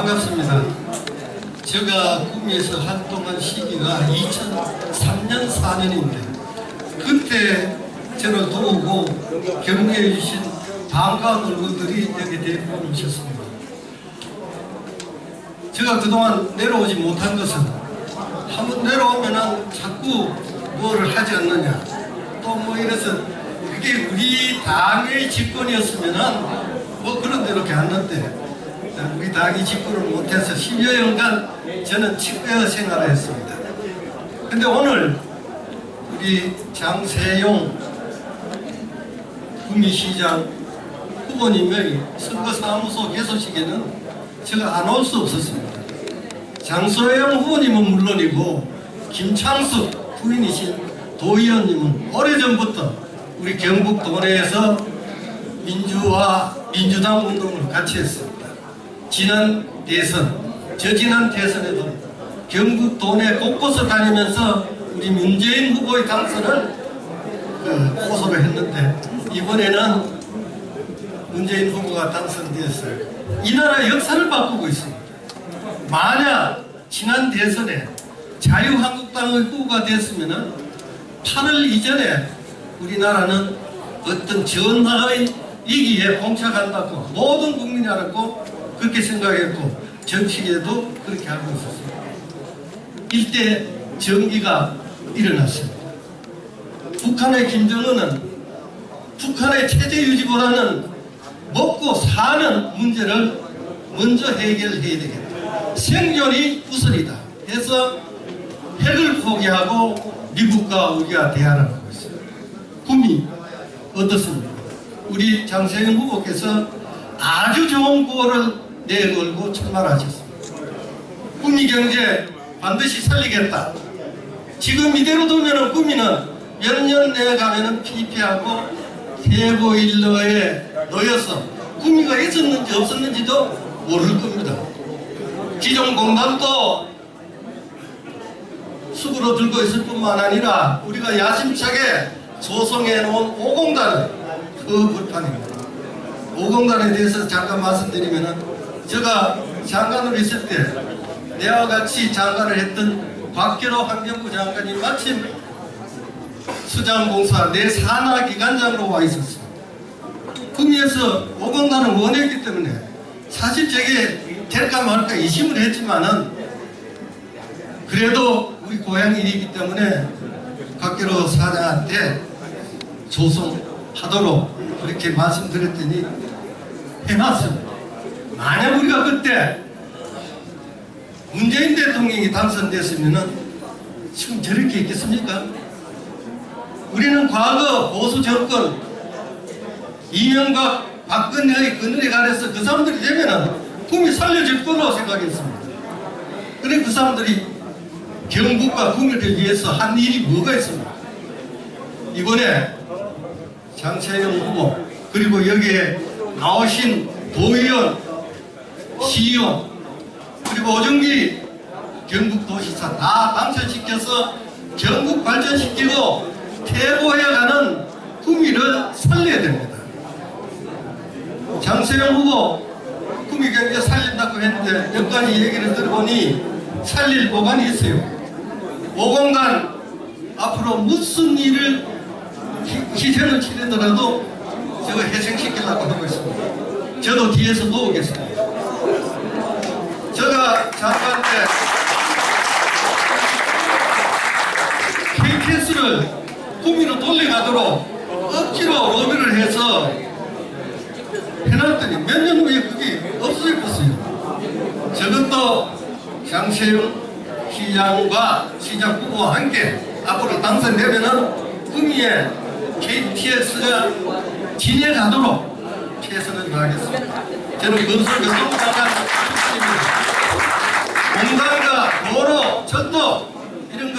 반갑습니다. 제가 꿈에서 활동한 시기가 2003년 4년인데 그때 저를 도우고 격려해 주신 반가운 얼굴들이 여기 대부분 오셨습니다. 제가 그동안 내려오지 못한 것은 한번 내려오면 자꾸 뭐를 하지 않느냐 또 뭐 이래서 그게 우리 당의 집권이었으면 뭐 그런 대로 갔는데 우리 당이 집권을 못해서 10여년간 저는 치과 생활을 했습니다. 근데 오늘 우리 장세용 구미시장 후보님의 선거사무소 개소식에는 제가 안 올 수 없었습니다. 장소영 후보님은 물론이고 김창숙 부인이신 도의원님은 오래전부터 우리 경북 도내에서 민주화 민주당 운동을 같이 했습니다. 지난 대선, 저지난 대선에도 경북 도내 곳곳을 다니면서 우리 문재인 후보의 당선을 그 호소를 했는데 이번에는 문재인 후보가 당선되었어요. 이 나라 역사를 바꾸고 있습니다. 만약 지난 대선에 자유한국당의 후보가 됐으면 8월 이전에 우리나라는 어떤 전화의 위기에 봉착한다고 모든 국민이 알았고 그렇게 생각했고 정치계도 그렇게 알고 있었습니다. 일대 정기가 일어났습니다. 북한의 김정은은 북한의 체제 유지보다는 먹고 사는 문제를 먼저 해결해야 되겠다. 생존이 우선이다. 해서 핵을 포기하고 미국과 우리가 대화를 하고 있습니다. 꿈이 어떻습니까? 우리 장세영 후보께서 아주 좋은 구호를 내걸고 출마하셨습니다. 꿈이 경제 반드시 살리겠다. 지금 이대로 두면은 꿈이는 몇 년 내에 가면은 피폐하고 대보일러에 놓여서 꿈이가 있었는지 없었는지도 모를 겁니다. 기존공단도 수구로 들고 있을 뿐만 아니라 우리가 야심차게 조성해 놓은 오공단은 그 불판입니다. 오공단에 대해서 잠깐 말씀드리면은 제가 장관으로 있을 때 내와 같이 장관을 했던 박규로 환경부 장관이 마침 수장공사 내 산하 기관장으로 와 있었습니다. 구미에서 오공단을 원했기 때문에 사실 저게 될까 말까 의심을 했지만은 그래도 우리 고향 일이기 때문에 각기로 사장한테 조성하도록 그렇게 말씀드렸더니 해놨습니다. 만약 우리가 그때 문재인 대통령이 당선됐으면은 지금 저렇게 있겠습니까? 우리는 과거 보수 정권 이명박 박근혜의 그늘에 가려서 그 사람들이 되면은 꿈이 살려질 거라고 생각했습니다. 그래 그 사람들이 경북과 국민을 위해서 한 일이 뭐가 있습니까? 이번에 장채영 후보 그리고 여기에 나오신 도의원, 시의원 그리고 오정기 경북 도시사 다 당선시켜서 전국 발전시키고 퇴보해가는 구미를 살려야 됩니다. 장세영 후보 구미 경제 살린다고 했는데 몇 가지 얘기를 들어보니 살릴 보관이 있어요. 오공간 앞으로 무슨 일을 희생을 치르더라도 저거 해생시키려고 하고 있습니다. 저도 뒤에서 도우겠습니다. 제가 장관 때 KTS를 구미로 돌려가도록 억지로 로비를 해서 해놨더니 몇 년 후에 그게 없어졌어요. 저것도 장세영 시장과 시장 후보와 함께 앞으로 당선되면은 구미에 KTS가 진행하도록 최선을 다하겠습니다. 저는 건설교통장관 출신입니다. 공단과 도로, 철도 이런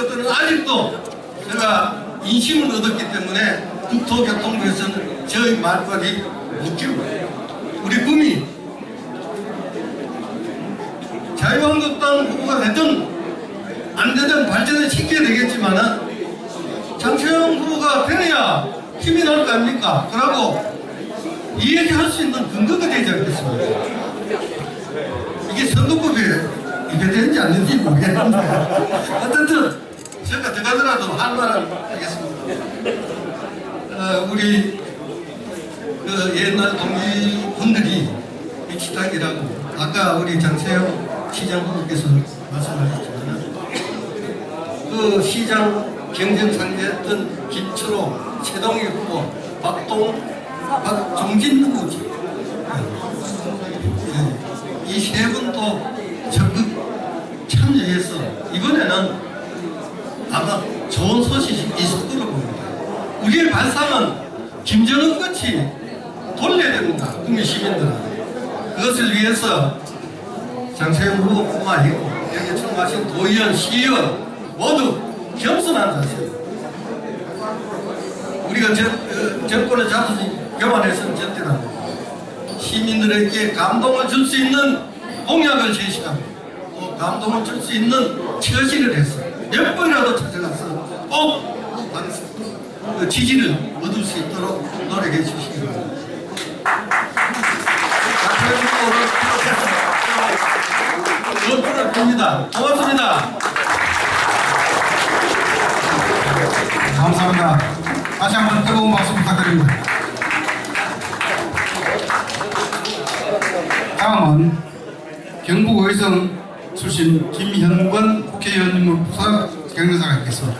아직도 제가 인심을 얻었기 때문에 국토교통부에서는 저희 말까지 묻히고 우리 꿈이 자유한국당 후보가 되든 안 되든 발전을 시켜야 되겠지만 은 장채영 후보가 되느냐 힘이 날 거 아닙니까? 그러고 이 얘기할 수 있는 근거가 되지 않겠습니까? 이게 선거법에 위배되는지 안 되는지 모르겠는데 어쨌든 제가 들어가더라도 할 말은 하겠습니다. 어, 우리 그 옛날 동기분들이 미치당이라고 아까 우리 장세영 시장 후보께서 말씀하셨지만 그 시장 경쟁 상대했던 김철호, 최동희 후보, 박동, 박종진 후보지. 이세 분도 적극 참여해서 이번에는 아마 좋은 소식이 있을 거로 봅니다. 우리의 발상은 김정은 같이 돌려야 됩니다. 국민 시민들은. 그것을 위해서 장세영 후보뿐만 아니고 여기 참가하신 도의원, 시의원 모두 겸손한 자세. 우리가 정, 어, 정권을 잡아서 교환해서는 절대로 안 됩니다. 시민들에게 감동을 줄 수 있는 공약을 제시하고 또 감동을 줄 수 있는 처신을 해서 몇 번이라도 찾아가서 꼭 당선, 그 지지를 얻을 수 있도록 노력해 주시기 바랍니다. 앞으로 봅니다. 고맙습니다. 감사합니다. 다시 한번 뜨거운 박수 부탁드립니다. 다음은 경북 의성 출신 김현권 국회의원님을 부사 경례사가 있겠습니다.